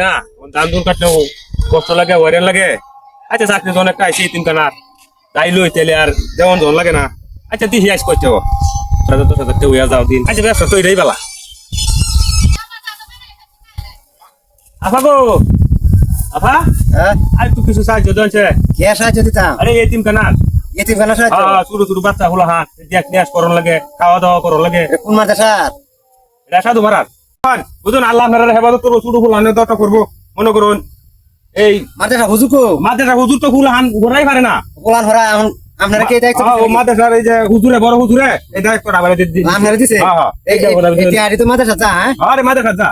না। ধান ধুন কষ্ট লাগে ওয়ারেন লাগে। আচ্ছা চাকরি তো অনেকটা আইসি তিন কানার তাই লই তেলে আর যেমন ধন লাগে না। আচ্ছা করতে তো হইয়া যাও দিন। আচ্ছা ব্যবসা তো এটাই বেলা আফা গো। আফা? হ্যাঁ আর তুই কিছু সাহায্য দিয়েছে কে সাহায্য দিতাম আরে এই তিন কানার এতিম খানা সাহায্য? হ্যাঁ ছোট ছোট বাচ্চা হলো হাত দেখ নিয়াস করন লাগে খাওয়া দাওয়া করন লাগে কোন এটা সাধু বুঝুন আল্লাহ আপনারা হেফাজত করব ছোট ফুল করব। মনে করুন এই মাদ্রাসা হুজুকো মাদ্রাসা হুজুর তো ফুল হান ঘোরাই পারে না। গোলান হরা এখন আপনারা কি দায়িত্ব ও মাদ্রাসার এই যে হুজুরে বড় হুজুরে এই দায়িত্ব আবার দিদি আপনারা দিছে হ্যাঁ, হ্যাঁ। এই এইটা বলে তো মাদ্রাসা যা হ্যাঁ? আরে মাদ্রাসা যা।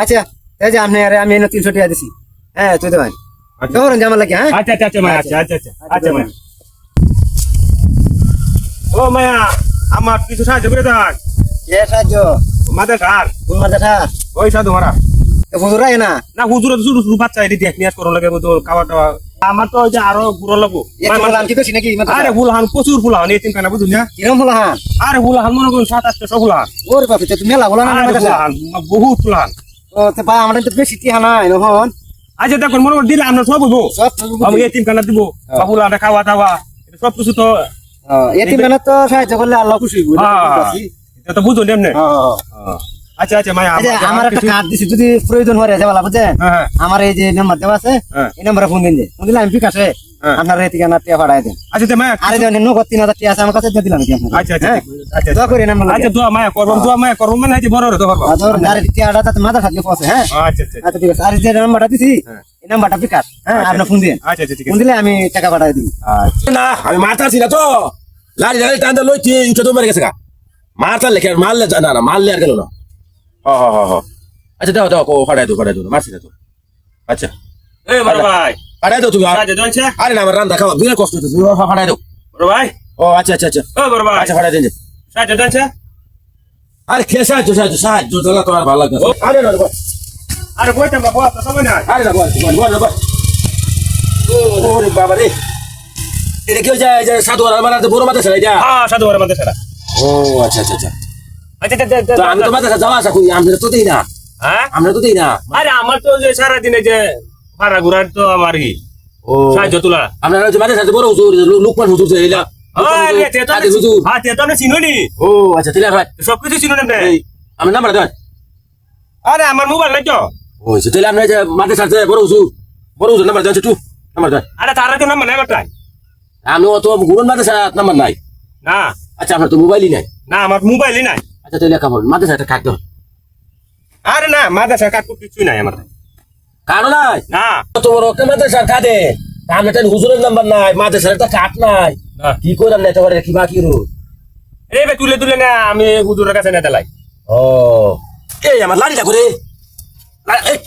আচ্ছা এই যে আপনি আরে আমি এনে তিনশো টাকা দিছি। হ্যাঁ তুই তো ভাই। আচ্ছা। ধরুন জামা লাগে হ্যাঁ? আচ্ছা আচ্ছা আচ্ছা মায়া আচ্ছা। আচ্ছা আচ্ছা আচ্ছা মায়া। ও মায়া আমার কিছু সাহায্য করে দেন। কে সাহায্য? কোন ওই সাধু না? না হুজুরে তো বাচ্চা এটি দেখ লাগে তো খাওয়া টাওয়া আমার তো যে আরও লাগবো? আরে প্রচুর এই বুঝুন না কিরম হ্যাঁ আরে মনে করুন সাত আটটা সব ফুল ওরে বাপরে তো মেলা না বহুত ও তো আমার তো বেশি টিহা নাই নহন আচ্ছা দেখুন মনে করুন দিলে আমরা সব সব আমি এই তিন কানা দিব বা খাওয়া দাওয়া এটা সব কিছু তো এতিম খানা তো সাহায্য করলে আল্লাহ খুশি হইব হ্যাঁ, এটা তো বুঝুন এমনি হ্যাঁ আচ্ছা আচ্ছা মায়া আচ্ছা, আমার- একটা কার্ড দিছি যদি প্রয়োজন হয় যাবা বুঝছেন হ্যাঁ হ্যাঁ। আমার এই যে নাম্বার দেওয়া আছে হ্যাঁ। এই নাম্বারে ফোন দিন ফোন দিলে আমি বিকাশে হ্যাঁ। আপনার এই ঠিকানা টিয়া পাঠাই দেন। আচ্ছা আচ্ছা, মায়া আরে দেন নগদ তিন হাজার টিয়া আছে আমার কাছে দিয়ে দিলাম আচ্ছা আচ্ছা হ্যাঁ? আচ্ছা দোয়া করি নাম্বার আচ্ছা দোয়া মায়া করব দোয়া মায়া করব মানে হচ্ছে বড় তো করব। আরে টিয়াটা তাতে মাথা থাকলে পৌঁছে হ্যাঁ? আচ্ছা আচ্ছা আচ্ছা। ঠিক আছে। আর যে নাম্বারটা দিছি হ্যাঁ। এই নাম্বারটা বিকাশ হ্যাঁ? আপনি ফোন দিন। আচ্ছা আচ্ছা ঠিক ফোন দিলে আমি টাকা পাঠাই দিই। আচ্ছা। না আমি মারতাছি না তো। লাড়ি লাড়ি টানতে লইছি উঠে তো মেরে গেছে গা। মারতার লেখে আর মারলে না না মারলে আর গেল না। হ হ হ হ। আচ্ছা দাও দাও কো ফাটাই দো ফাটাই দো মারছি না তো। আচ্ছা। এই বড় ভাই। ফাটাই দাও তুমি আর- দিয়েছে আরে না আমার রান্না খাওয়া বিরাট কষ্ট হচ্ছে ফাটাই দাও। বড় ভাই। ও আচ্ছা আচ্ছা আচ্ছা। ও বড় ভাই। আচ্ছা ফাটাই দিন সাহায্য দিয়েছে আরে খেয়ে সাহায্য সাহায্য সাহায্য তোলা তো আর ভালো লাগবে আরে না আরে আমরা বস সময় নাই আরে না বল বল বল ওরে বাবা রে এটা কি হয়েছে এই যে সাধু আর আমার হাতে বড় মাথা ছেড়ে যা হ্যাঁ সাধু বড় মধ্যে সারা ও আচ্ছা আচ্ছা আচ্ছা। আচ্ছা আচ্ছা, আচ্ছা, তো আমি তো মাথা যাওয়া আসা করি আমরা তো দেই না। হ্যাঁ? আমরা তো দেই না। আরে আমার তো যে সারা দিনে যে ভাড়া ঘুরার তো আমার কি? ও। সাহায্য তোলা। আপনার হচ্ছে মাঝে সাথে বড় হুজুর লোক- লোকমান হুজুর যে এলা। আরে আমার মোবাইল নাই তো। ও আচ্ছা তাহলে আপনি যে মাঝে সাথে বড় হুজুর বড় হুজুর নাম্বার দেন একটু নাম্বার দেন। আরে তারা তো নাম্বার নাই আমার আমি অত গুরুন সাথে নাম্বার নাই। না। আচ্ছা আপনার তো মোবাইলই নাই। না আমার মোবাইলই নাই। আচ্ছা তাহলে কেমন মাঝে সাথে কাট দেন আরে না মাদ্রাসা কাট কিছুই নাই আমার। কারও নাই? না। তো বড় কে মাঝে সাথে কাটে আমি তো হুজুরের নাম্বার নাই সাথে তো কাট নাই। কি করে নাই তোমার কি বাকি রো রে বে তুলে তুলে না আমি হুজুরের কাছে না দেলাই ও। এই আমার লাড়িটা করে লা- এই।